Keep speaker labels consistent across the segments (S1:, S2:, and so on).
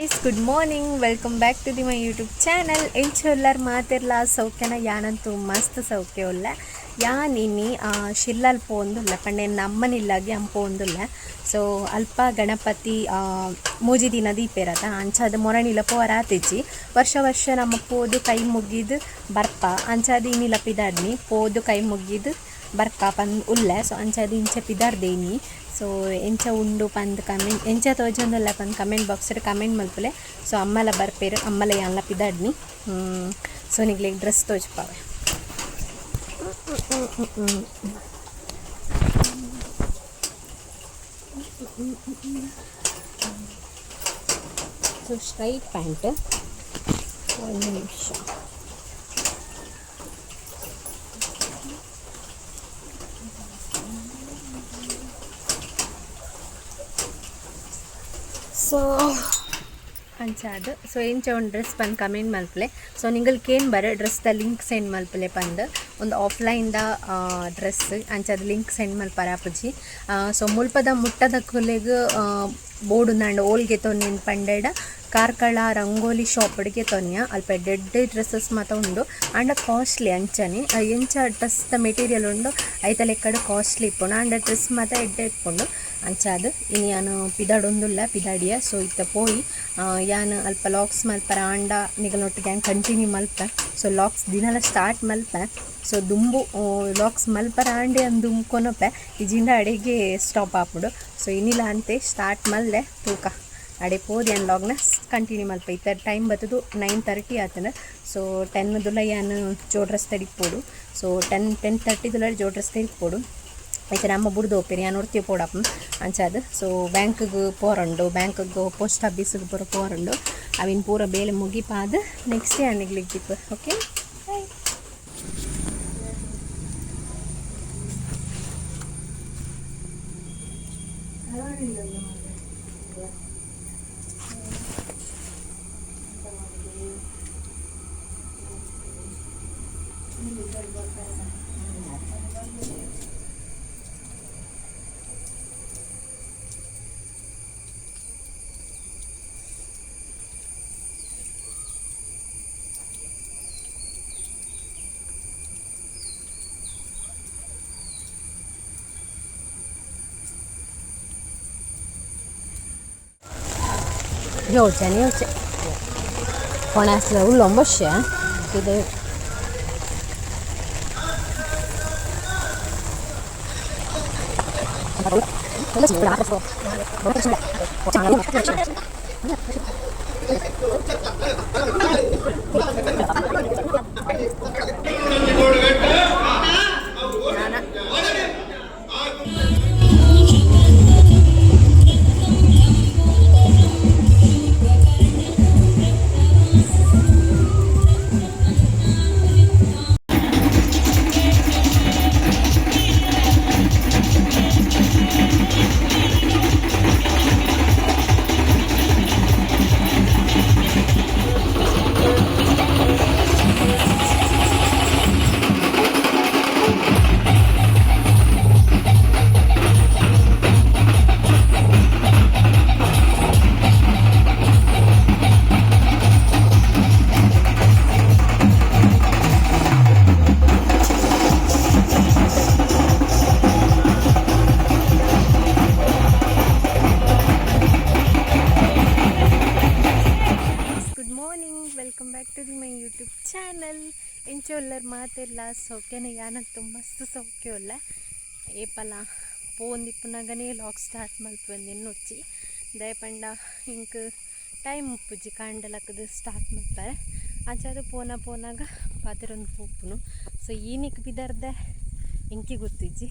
S1: Good morning welcome back to the my YouTube channel ಎಂಚೊಲ್ಲರ್ ಮಾತಿರ್ಲ ಸೌಖ್ಯನ ಯಾನಂತೂ ಮಸ್ತ್ ಸೌಖ್ಯ ಉಲ್ಲ ಯಾನಿನಿ ಶಿಲ್ಲಲ್ ಪೋಂದುಲ್ಲ ಪಂಡೆ ನಮ್ಮನಿಲ್ಲಾಗಿ ಅಂಪ ಒಂದುಲ್ಲ ಸೊ ಅಲ್ಪ ಗಣಪತಿ ಮೂಜಿ ದಿನ ದೀಪೇರತ. ಅಂಚಾದ ಮೊರಣಿಲ ಪೋರಾತಿಜಿ ವರ್ಷ ವರ್ಷ ನಮ್ಮ ಪೋದು ಕೈ ಮುಗಿದು ಬರ್ಪ. ಅಂಚಾದ ಇನ್ನಿಲಪ್ಪಿದಾಡ್ನಿ ಪೋದು ಕೈ ಮುಗಿದು ಬರ್ಪ ಪಂದ್ ಉಲ್ಲ. ಸೊ ಅಂಚಾದ ಇಂಚ ಪಿದಾರ್ದೇನಿ ಸೊ ಎಂಚ ಉಂಡು ಪಂದ್ ಕಮೆಂಟ್, ಎಂಚ ತೋಜೊಂದುಲ್ಲ ಪಂದ್ ಕಮೆಂಟ್ ಬಾಕ್ಸ್ಡ್ ಕಮೆಂಟ್ ಮಲ್ಪಲೆ. ಸೊ ಅಮ್ಮಲ ಬರ್ಪೇರು, ಅಮ್ಮಲ ಯಾನ್ಲ ಪಿದಾಡ್ನಿ. ಸೊ ನಿಗ್ಲಿಗೆ ಡ್ರೆಸ್ ತೋಜ್ಪಾವೆ. ಸೊ ಸ್ಟ್ರೈಟ್ ಪ್ಯಾಂಟ್ ಒಂದು ನಿಮಿಷ. ಸೊ ಅಂಚಾದು ಸೊ ಎಂಚ ಚೌನ್ ಡ್ರೆಸ್ ಬಂದು ಕಮೆಂಟ್ ಮಲ್ಪಲೆ ಸೊ ನಿಂಗಲ್ಕೇನು ಏನು ಬರ ದ ಲಿಂಕ್ ಸೆಂಡ್ ಮಲ್ಪಲೆ ಬಂದ ಒಂದು ಆಫ್ಲೈನ್ದ ಡ್ರೆಸ್ ಅಂಚಾದ ಲಿಂಕ್ ಸೆಂಡ್ ಮಲ್ಪರ ಅಪ್ಪಜಿ. ಸೊ ಮುಲ್ಪದ ಮುಟ್ಟದ ಕೊಲೆಗೆ ಬೋರ್ಡ್ ನಂಡು ಓಲ್ಗೆ ನಿನ್ ಪಂಡೆಡ. ಕಾರ್ಕಳ, ರಂಗೋಲಿ ಶಾಪ್ ಶಾಪ್ಡ್ಗೆ ತೊನ್ಯ, ಅಲ್ಪ ಡೆಡ್ ಡ್ರೆಸ್ಸಸ್ ಮಾತ ಉಂಡು. ಆಂಡ ಕಾಸ್ಟ್ಲಿ ಅಂಚನೆ. ಎಂಚ ಡ್ರೆಸ್ದ ಮೆಟೀರಿಯಲ್ ಉಂಡು. ಐತ ಲೆಕ್ಕಡ ಕಾಸ್ಟ್ಲಿ ಇಪ್ಪುಂಡು. ಆಂಡ ಡ್ರೆಸ್ ಮಾತ ಎಡ್ಡೆ ಇಪ್ಪುಂಡು. ಅಂಚಾದ್ ಇನ್ನು ಯಾನು ಪಿದಾಡೊಂದುಲ್ಲ, ಪಿದಾಡಿಯ. ಸೊ ಇತ್ತ ಪೋಯಿ ಯಾನ್ ಅಲ್ಪ ಲಾಕ್ಸ್ ಮಲ್ಪರ, ಆಂಡ ನಿಗಲೊಟ್ಟಿಗೆ ಹ್ಯಾಂಗೆ ಕಂಟಿನ್ಯೂ ಮಲ್ಪ. ಸೊ ಲಾಕ್ಸ್ ದಿನಲ ಸ್ಟಾರ್ಟ್ ಮಲ್ಪ. ಸೊ ದುಂಬು ಲಾಕ್ಸ್ ಮಲ್ಪರ, ಆಂಡೆ ಅಂದು ದುಂಬು ಈ ಇಜಿಂದ ಅಡಿಗೆ ಸ್ಟಾಪ್ ಆಪುಡು. ಸೊ ಇನ್ನಿಲ್ಲ ಅಂತೆ ಸ್ಟಾರ್ಟ್ ಮಲ್ಲೆ ತೂಕ. ಅಡಿಪೋದು ಅನ್ ಲಾಗ್ನ ಕಂಟಿನ್ಯೂ ಮಲ್ಪ ಇತ್ತ ಟೈಮ್ ಬತ್ತದು ನೈನ್ ತರ್ಟಿ ಆತನ. ಸೊ ಟೆನ್ ದುಲ ಏನು ಜೋಡ್ರಸ್ ತೆಡಿಕ್ಬೋದು. ಸೊ ಟೆನ್ ಟೆನ್ ತರ್ಟಿ ದುಲ ಜೋಡ್ರಸ್ ತೆಡಿಕ್ಬೋದು ಐತೆ ಅಮ್ಮ ಬುಡ್ದು ಹೋಗ್ತೀನಿ ಯಾ ನೋಡ್ತೀವಿ ಪೋಡಪ್ಪ ಅನ್ಸಾದ ಸೊ ಬ್ಯಾಂಕಿಗೆ ಪೋರಂಡು. ಬ್ಯಾಂಕಿಗೆ ಪೋಸ್ಟ್ ಆಫೀಸಿಗೆ ಬರೋ ಪೋರಂಡು. ಅವಿನ ಪೂರ ಬೇಲೆ ಮುಗಿಪಾದ next ಅನಿಗ್ಲಿಕ್ಕಿತ್ತು okay bye Yaudah nih. Panas lah, u lomba sih ya. Kita. Terima kasih telah menonton! ಮಾತೆಲ್ಲ ಸೌಖ್ಯನ ತುಂಬ ಮಸ್ತ್ ಸೌಖ್ಯ ಉಲ್ಲ ಏಪಲ ಪೋಂದಿಪ್ಪುನಗನೇ ಲಾಕ್ ಸ್ಟಾರ್ಟ್ ಮಲ್ಪೊಂದಿನ ನೊಚ್ಚಿ ದಯಪಂಡ, ಇಂಕ್ ಟೈಮ್ ಉಪ್ಪುಜಿ ಕಾಂಡಲಕ್ಕದು ಸ್ಟಾರ್ಟ್ ಮಾಡ್ತಾರೆ ಅಂಚಾದ ಪೋನ ಪೋನಾಗ ಪಾತಿರೊಂದು ಪೂಪುನು ಸೊ ಈನಿಕ್ ಬಿದರ್ದೆ ಇಂಕಿ ಗೊತ್ತಿಜ್ಜಿ.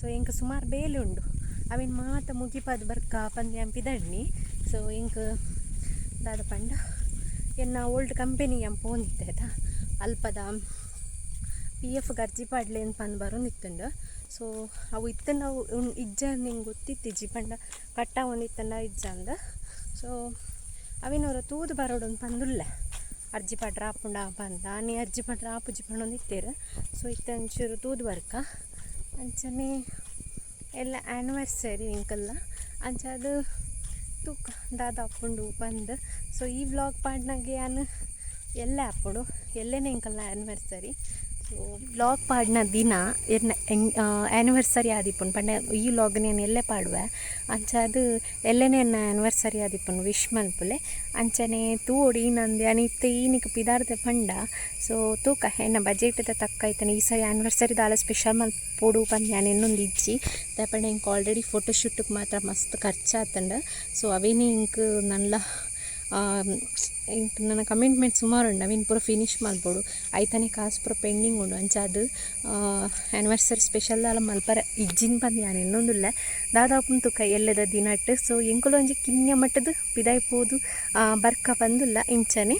S1: ಸೊ ಇಂಕ ಸುಮಾರು ಬೇಲೆ ಉಂಡು. ಅವಿನ ಮಾತ ಮುಗಿಪಾದ ಬರ್ಕ ಪಂದ್ಯ ಪಿದಡ್ನಿ ಸೊ ಇಂಕ ದಾದ ಪಂಡ ಎನ್ನ ಓಲ್ಡ್ ಕಂಪೆನಿ ಯಂ ಆಯ್ತಾ ಅಲ್ಪದ ಪಿ ಎಫ್ ಗರ್ಜಿ ಪಾಡ್ಲೆ ಅಂತ ಪಂದ್ ಬರೋಂದಿತ್ತುಂಡು ಸೊ ಅವು ಇತ್ತಂಡ ಇಜ್ಜ ನಿಂಗೆ ಗೊತ್ತಿತ್ತು ಇಜ್ಜಿ ಪಂಡ ಕಟ್ಟ ಒಂದಿತ್ತಂಡ ಇಜ್ಜ ಅಂದ. ಸೊ ಅವಿನವರ ತೂದು ಬರೋಡು ಪಂದುಲ್ಲ ಅರ್ಜಿ ಪಡ್ರ ಆಪುಂಡ ಬಂದ ನೀ ಅರ್ಜಿ ಪಡ್ರ ಆಪುಜಿ ಪಂಡೊಂದಿತ್ತೇರು ಸೊ ಇತ್ತ ಒಂಚೂರು ತೂದು ಬರ್ಕ. ಅಂಚನೆ ಎಲ್ಲ ಆ್ಯನಿವರ್ಸರಿ ಇಂಕಲ್ಲ. ಅಂಚ ಅದು ತೂಕ ದಾದ ಅಪ್ಪುಂಡು ಬಂದು ಸೊ ಈ ವ್ಲಾಗ್ ಪಾಡ್ನಾಗೆ ನಾನು ಎಲ್ಲ ಅಪ್ಪುಡು ಎಲ್ಲೇನೆ ಇಂಕಲ್ಲ ಆ್ಯನಿವರ್ಸರಿ ಸೊ ವ್ಲಾಗ್ ಪಾಡ್ನ ದಿನ ಎನ್ನ ಆ್ಯನಿವರ್ಸರಿ ಆದಿಪ್ಪುಂಡು ಪಂಡ ಈ ಲಾಗ್ ನೇನು ಎಲ್ಲೆ ಪಾಡುವೆ? ಅಂಚ ಅದು ಎಲ್ಲೇನೆ ಎನ್ನ ಆ್ಯನಿವರ್ಸರಿ ಆದಿಪ್ಪುಂಡು ವಿಶ್ ಮಲ್ಪುಲೆ ಅಂಚನೆ ತೂಡಿ ನಂದು ಅನಿತ್ತೆ ಈನಿಕ್ ಪಿದಾರ್ದೆ ಪಂಡ. ಸೊ ತೂಕ, ಎನ್ನ ಬಜೆಟ್ ತಕ್ಕ ಆಯ್ತಾನೆ ಈ ಸರಿ ಆ್ಯನಿವರ್ಸರಿ ದಾಳ ಸ್ಪೆಷಲ್ ಮಲ್ಪೋಡು ಪಂದ್ ನಾನು ಇನ್ನೊಂದು ಇಜ್ಜಿ. ದಾಪಂಡ ಇಂಕ್ ಆಲ್ರೆಡಿ ಫೋಟೋಶೂಟಿಗೆ ಮಾತ್ರ ಮಸ್ತ್ ಖರ್ಚಾತಂಡ. ಸೊ ಅವೇನೇ ಇಂಕ್ ನನ್ನ ನನ್ನ ಕಮಿಟ್ಮೆಂಟ್ ಸುಮಾರು ಉಂಡು ಅವಿನ ಪೂರ ಫಿನಿಶ್ ಮಾಡ್ಬೋದು. ಐತಾನೆ ಕಾಸು ಪೂರ ಪೆಂಡಿಂಗ್ ಉಂಡು ಅಂಚ ಅದು ಆ್ಯನಿವರ್ಸರಿ ಸ್ಪೆಷಲ್ ಅಲ್ಲ ಮಲ್ಪರ. ಇಜ್ಜಿನ ಬಂದು ನಾನು ಇನ್ನೊಂದುಲ್ಲ. ದಾದಾಪುನ್ ತುಕ ಎಲ್ಲದ ದಿನಟ್. ಸೊ ಎಂಕುಲು ಒಂಜಿ ಕಿನ್ಯ ಮಟ್ಟದ ಪಿದಾಯ್ಪೋದು ಬರ್ಕ ಬಂದುಲ್ಲ ಇಂಚನೆ.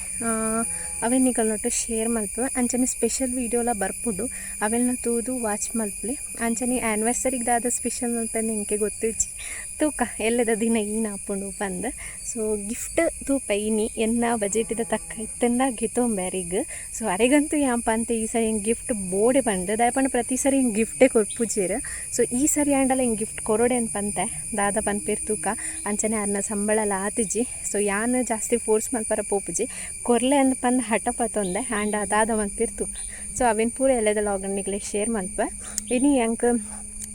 S1: ಅವೆನ್ನಿಗಳನ್ನೊಟ್ಟು ಶೇರ್ ಮಲ್ಪುವೆ. ಅಂಚನೆ ಸ್ಪೆಷಲ್ ವೀಡಿಯೋಲ ಬರ್ಪುಡು. ಅವೆಲ್ಲ ತೂದು ವಾಚ್ ಮಲ್ಪಲೆ. ಅಂಚನೆ ಆ್ಯನಿವರ್ಸರಿಗೆ ದಾದ ಸ್ಪೆಷಲ್ ಮಲ್ಪಂದು ಇಂಕೆ ಗೊತ್ತಿಚ್ಚಿ ತೂಕ ಎಲ್ಲದ ದಿನ ಈ ನಾಪುಂಡು ಬಂದು. ಸೊ ಗಿಫ್ಟ್ ತೂಪ ಇನಿ. ಎನ್ನ ಬಜೆಟಿದ ತಕ್ಕ ಇತ್ತಂದ ಗಿತೊಂಬ್ಯಾರಿಗ್ ಸೊ ಅರೆಗಂತೂ ಯಾಂಪ ಅಂತ ಈ ಸರಿ ಹಿಂಗೆ ಗಿಫ್ಟ್ ಬೋಡೆ ಬಂದು ದಯಪಂಡ ಪ್ರತಿ ಸರಿ ಹಿಂಗೆ ಗಿಫ್ಟೇ ಕೊಡ್ಪುಜೀರ ಸೊ ಈ ಸರಿ ಆಂಡಲ್ಲ ಹಿಂಗೆ ಗಿಫ್ಟ್ ಕೊರೋಡೆ ಅಂತ? ಪಂತೆ ದಾದ ಪನ್ಪೇರ್ ತೂಕ, ಅಂಚನೆ ಅನ್ನ ಸಂಬಳ ಲಾತಿಜಿ ಸೊ ಯಾನು ಜಾಸ್ತಿ ಫೋರ್ಸ್ ಮಲ್ಪರ ಪೋಪುಜಿ ಕೊರ್ಲೆ ಅಂತ ಪಂದ್ ಹಠ ಪತ್ತೊಂದೆ ಆ್ಯಂಡ್ ದಾದ ಮಲ್ಪೇರ್ ತೂಕ. ಸೊ ಅವಿನ ಪೂರ ಎಲ್ಲದ ಲಾಗಣ್ಣಿಗ್ಲೆ ಶೇರ್ ಮಲ್ಪ ಇನಿ ಎಂಕ್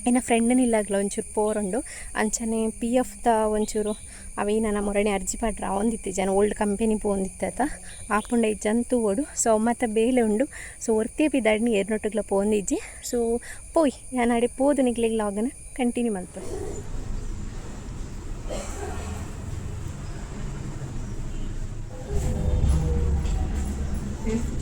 S1: ಏನ ಫ್ರೆಂಡನ್ ಇಲ್ಲಾಗ್ಲ, ಒಂಚೂರು ಪೋರುಂಡು. ಅಂಚನೆ ಪಿ ಎಫ್ದ ಒಂಚೂರು ಅವಿ ನನ್ನ ಮೊರಣೆ ಅರ್ಜಿ ಪಾಡ್ರ ಒಂದಿತ್ತು ಜನ ಓಲ್ಡ್ ಕಂಪೆನಿ ಪೋಂದಿತ್ತ ಆಪುಂಡ ಜಂತು ಓಡು. ಸೊ ಮತ್ತೆ ಬೇಲೆ ಉಂಡು. ಸೊ ಒರ್ತಿ ಬಿದ್ದಾಡ್ನಿ ಎರಡ್ನೊಟ್ಟಿಗ್ಲ ಪೋಂದಿಜ್ಜಿ ಸೊ ಪೋಯ್ ನಾನು ಅಡಿ ಪೋದು ನಿಗ್ಲಿಗೆ ಲಾಗನ ಕಂಟಿನ್ಯೂ ಮಲ್ಪ.
S2: ಬರ್ಬನಿ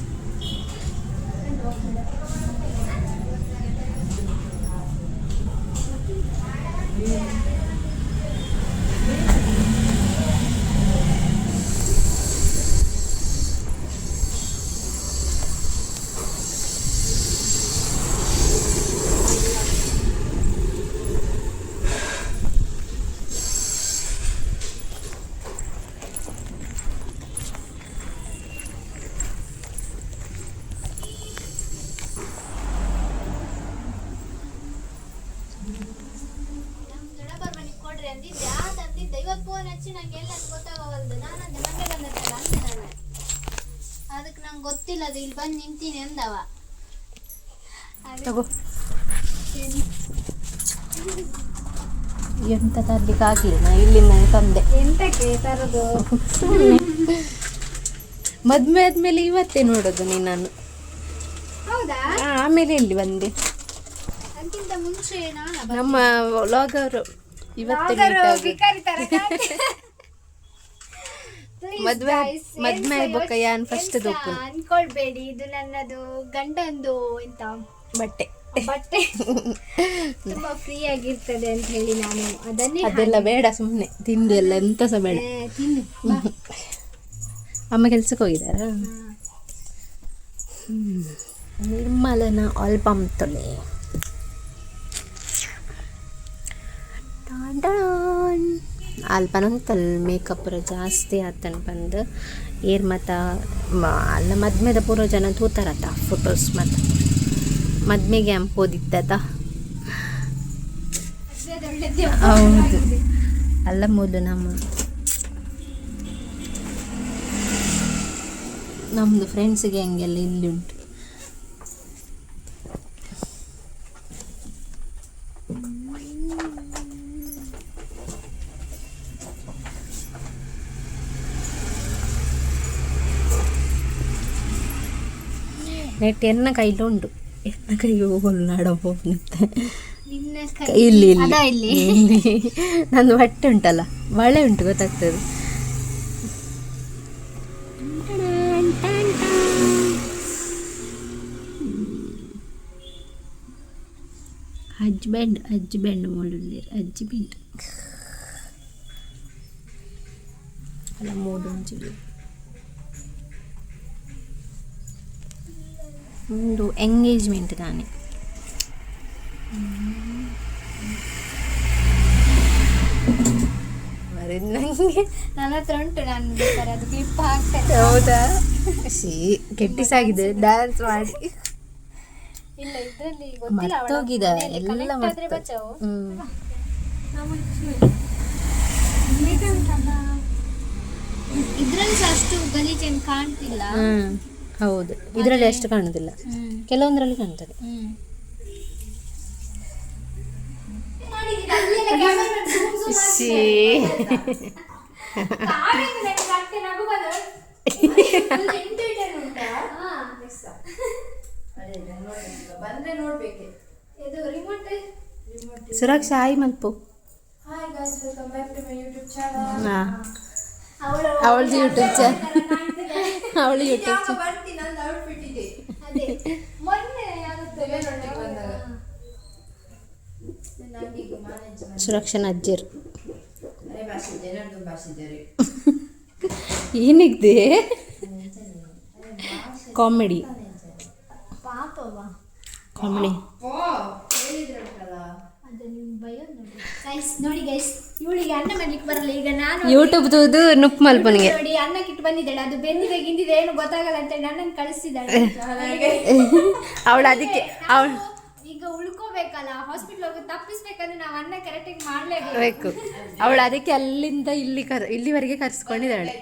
S2: ಕೊಡ್ರಿ ಅಂದಿದ್ದೆ. ಯಾ ತಂದಿದ್ದೆ. ಇವತ್ತು ಫೋನ್ ಹಚ್ಚಿ ನಂಗೆ ಎಲ್ಲ ಗೊತ್ತಾಗವಲ್ದು. ನಾನು ಅಂದೆ ಮಂಡೆ ಬಂದತ್ತಲ್ಲ ಅಂದೆ ನಾನು. ಅದಕ್ಕೆ ನಂಗೆ ಗೊತ್ತಿಲ್ಲ ಅದು. ಇಲ್ಲಿ ಬಂದು ನಿಂತೀನಿ ಅಂದವ.
S1: ತಗೋ. ಎಂತ ತರ್ಲಿಕ್ಕೆ ಇಲ್ಲಿ ಇಲ್ಲಿಂದ ತಂದೆ.
S2: ಎಂತಕ್ಕೆ ತರೋದು
S1: ಮದ್ವೆ ಆದ್ಮೇಲೆ ಇವತ್ತೇ ನೋಡೋದು ನೀ ನಾನು
S2: ಹೌದಾ
S1: ಆಮೇಲೆ ಇಲ್ಲಿ ಬಂದೆ.
S2: ಅದಕ್ಕಿಂತ ಮುಂಚೆ ನಾನು
S1: ನಮ್ಮ ವ್ಲಾಗರು. ಮದ್ವೆ ಮದ್ವೆ ಆಗ್ಬೇಕ ಯಾನ್ ಫಸ್ಟ್.
S2: ಅನ್ಕೊಳ್ಬೇಡಿ ಇದು ನನ್ನದು ಗಂಡಂದು ಎಂತ?
S1: ಬಟ್ಟೆ.
S2: ಬಟ್ಟೆ? ತುಂಬಾ ಫ್ರೀ ಆಗಿರ್ತದೆ ಅಂತ ಹೇಳಿ ನಾನು ಅದನ್ನೇ
S1: ಅದೆಲ್ಲ ಬೇಡ ಸುಮ್ಮನೆ ತಿಂದು ಎಲ್ಲ ಎಂತ ಸಹ ಬೇಡ.
S2: ತಿನ್ನು
S1: ಅಮ್ಮ ಕೆಲ್ಸಕ್ಕೆ ಹೋಗಿದಾರಾ ನಿರ್ಮಲನ ಆಲ್ಬಮ್ ತೊಲೆ ಅಲ್ಪನೊಂತಲ್ ಮೇಕಪ್ ಜಾಸ್ತಿ ಆತನ ಬಂದು ಏರ್ ಮತ ಅಲ್ಲ ಮದ್ಮೆದ ಪೂರ ಜನ ತೂತಾರತ್ತ ಫೋಟೋಸ್ ಮತ್ತು ಮದ್ಮೆಗೆ
S2: ಒಳ್ಳೆದ್ದೇ
S1: ಹೌದು ಅಲ್ಲ ಮೂಲು ನಮ್ಮ ನಮ್ಮದು ಫ್ರೆಂಡ್ಸಿಗೆ ಹಂಗೆಲ್ಲ ಇಲ್ಲಿ ಉಂಟು ನೆಟ್ ಎನ್ನ ಕೈಲುಂಟು ಎನ್ನ ಕೈ ಹೋಗಲು ನಾಡಬಹುದು
S2: ನಿನ್ನ
S1: ಇಲ್ಲಿ ಇಲ್ಲಿ
S2: ಅದ ಇಲ್ಲಿ
S1: ಇಲ್ಲಿ ನಂದು ಬಟ್ಟೆ ಉಂಟಲ್ಲ ಬಳೆ ಉಂಟು ಗೊತ್ತಾಗ್ತದೆ ಹಜ್ಬೆಂಡ್ ಹಜ್ಬೆಂಡ್ ಮೂಡುಲ್ಲೇರು ಹಜ್ಬೆಂಡ್ ಅಲ್ಲ ಮೂಡು ಒಂಚೂರು ಒಂದು ಎಂಗೇಜ್ಮೆಂಟ್ ತಾನೆ. ಮರಿದ್ ನಂಗೆ.
S2: ನನ್ನ ಹತ್ರ ಉಂಟು ನಾನು ಬೇಕಾದ್ರೆ ಅದು ಕ್ಲಿಪ್ ಹಾಕ್ತೇನೆ.
S1: ಹೌದಾ? ಸಿ ಕೆಟ್ಟಿಸಾಗಿದೆ. ಡ್ಯಾನ್ಸ್ ಮಾಡಿ.
S2: ಇಲ್ಲ ಇದ್ರಲ್ಲಿ ಗೊತ್ತಿಲ್ಲ
S1: ಮರ್ತೋಗಿದ ಎಲ್ಲ ಮತ್ತೆ
S2: ಬಚಾವು? ಇದ್ರಲ್ಲಿ ಅಷ್ಟು ಗಲೀಜೇನು ಕಾಣ್ತಿಲ್ಲ.
S1: ಹೌದು. ಇದರಲ್ಲಿ ಅಷ್ಟು ಕಾಣುದಿಲ್ಲ. ಕೆಲವೊಂದರಲ್ಲಿ ಕಾಣ್ತದೆ.
S2: ಹ್ಮ್.
S3: ಬಂದ್ರೆ ನೋಡ್ಬೇಕೆ
S2: ಇದು ರಿಮೋಟ್
S1: ಸುರಕ್ಷಾ ಆಯ್ ಮಲ್ಪು.
S3: Hi guys welcome back to my YouTube channel
S1: ಹಾಂ. ಅವಳದು ಯೂಟ್ಯೂಬ್ ಚಾನಲ್ ಅವಳು ಯೂಟ್ಯೂಬ್
S3: ಬರ್ತೀನಿ ಔಟ್ಫಿಟ್ ಇದೆ
S2: ಅದೇ ಮೊನ್ನೆ
S3: ಬಂದಾಗ.
S1: ಸುರಕ್ಷನ್ ಅಜ್ಜಿರ್ ಏನಿದೆ? ಕಾಮಿಡಿ ಕಾಮಿಡಿ
S2: ಗೈಸ್ ನೋಡಿ ಗೈಸ್ ಇವಳಿಗೆ ಅನ್ನ ಮಾಡ್ಲಿಕ್ಕೆ ಬರಲ್ಲ. ಈಗ ನಾನು
S1: ಯೂಟ್ಯೂಬ್ ತೂದು ನುಪ್ ಮಲ್ಪನಿಗೆ.
S2: ನೋಡಿ ಅನ್ನಕ್ಕಿಟ್ಟು ಬಂದಿದ್ದಾಳೆ. ಅದು ಬೆಂದಿದೆ ಗಿಂದಿದೆ ಏನು ಗೊತ್ತಾಗಲ್ಲ ಅಂತ ನನ್ನನ್ನು ಕಳಿಸಿದ್ದಾಳೆ
S1: ಅವಳು ಅದಕ್ಕೆ ಅವಳು
S2: ಈಗ ಉಳ್ಕೋಬೇಕಲ್ಲ ಹಾಸ್ಪಿಟ್ಲ್ ಹೋಗಿ ತಪ್ಪಿಸ್ಬೇಕಂದ್ರೆ ನಾವು ಅನ್ನ ಕರೆಕ್ಟಾಗಿ ಮಾಡ್ಲೇಬೇಕು.
S1: ಬೇಕು. ಅವಳು ಅದಕ್ಕೆ ಅಲ್ಲಿಂದ ಇಲ್ಲಿ ಕರ್ ಇಲ್ಲಿವರೆಗೆ ಕರ್ಸ್ಕೊಂಡಿದ್ದಾಳೆ.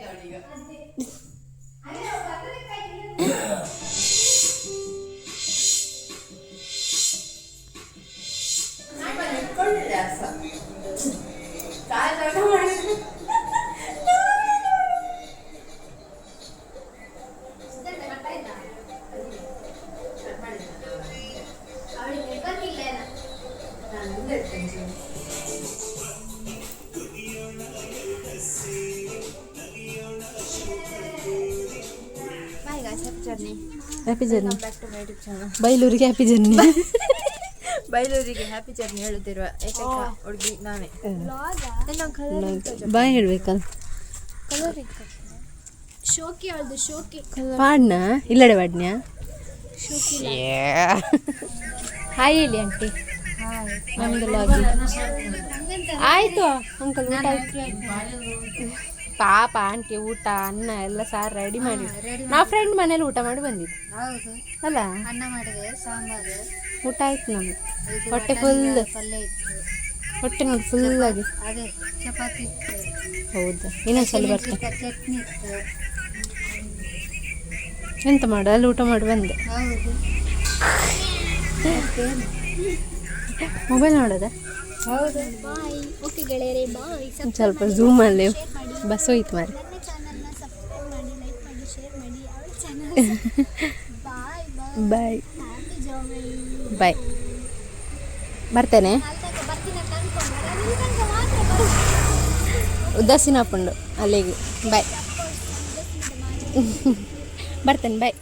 S1: ಹ್ಯಾಪಿ ಜರ್ನಿ ಬೈಲೂರಿಗೆ ಹ್ಯಾಪಿ ಜರ್ನಿ
S3: ಬೈಲೂರಿಗೆ ಹ್ಯಾಪಿ ಜರ್ನಿ ಹೇಳುತ್ತಿರುವ ಏಕೈಕ ಹುಡುಗಿ ನಾನೇ.
S1: ಬಾಯ್ ಹೇಳ್ಬೇಕಲ್ಲ
S2: ಶೋಕಿ ಅವಳದು ಶೋಕಿ
S1: ಪಾಡ್ನ? ಇಲ್ಲಡೆ ಪಾಡ್ನ್ಯ? ಹಾಯ್ ಹೇಳಿ ಆಂಟಿ ಆಯ್ತು ಅಂಕಲ್ ಊಟ ಆಯ್ತು. ಪಾಪ ಆಂಟಿ ಊಟ ಅನ್ನ ಎಲ್ಲ ಸಾರು ರೆಡಿ ಮಾಡಿ ನಾ ಫ್ರೆಂಡ್ ಮನೇಲಿ ಊಟ ಮಾಡಿ ಬಂದಿದ್ದೆ.
S2: ಹೌದು.
S1: ಅಲ್ಲ?
S2: ಅನ್ನ ಮಾಡಿದೆ ಸಾಂಬಾರು.
S1: ಊಟ ಆಯ್ತು ನಮ್ಗೆ ಹೊಟ್ಟೆ ಫುಲ್ ಹೊಟ್ಟೆ ನೋಡಿ ಫುಲ್ ಆಗಿ.
S2: ಅದೇ ಚಪಾತಿ
S1: ಹೌದಾ. ಇನ್ನೊಂದ್ಸಲ ಬರ್ತೇನೆ.
S2: ಚಟ್ನಿ
S1: ಎಂತ ಮಾಡು ಅಲ್ಲಿ ಊಟ ಮಾಡಿ ಬಂದೆ.
S2: ಹೌದು.
S1: ಮೊಬೈಲ್ ನೋಡೋದ?
S2: ಹೌದು. ಬಾಯ್ ಓಕೆ ಗೆಳೆಯರೇ ಬಾಯ್
S1: ಸ್ವಲ್ಪ ಝೂಮಲ್ಲಿ ಬಸ್ ಹೋಯ್ತು ಮಾರಿ.
S2: ಚಾನಲ್ನ ಸಬ್ಸ್ಕ್ರೈಬ್ ಮಾಡಿ ಲೈಕ್ ಮಾಡಿ ಶೇರ್ ಮಾಡಿ ಅವಳ ಚಾನಲ್ ಬಾಯ್ ಬಾಯ್
S1: ಬಾಯ್
S2: ಬರ್ತೀನಿ.
S1: ಉದಾಸೀನ ಹಾಕೊಂಡು ಅಲ್ಲಿಗೆ. ಬಾಯ್ ಬರ್ತೇನೆ ಬಾಯ್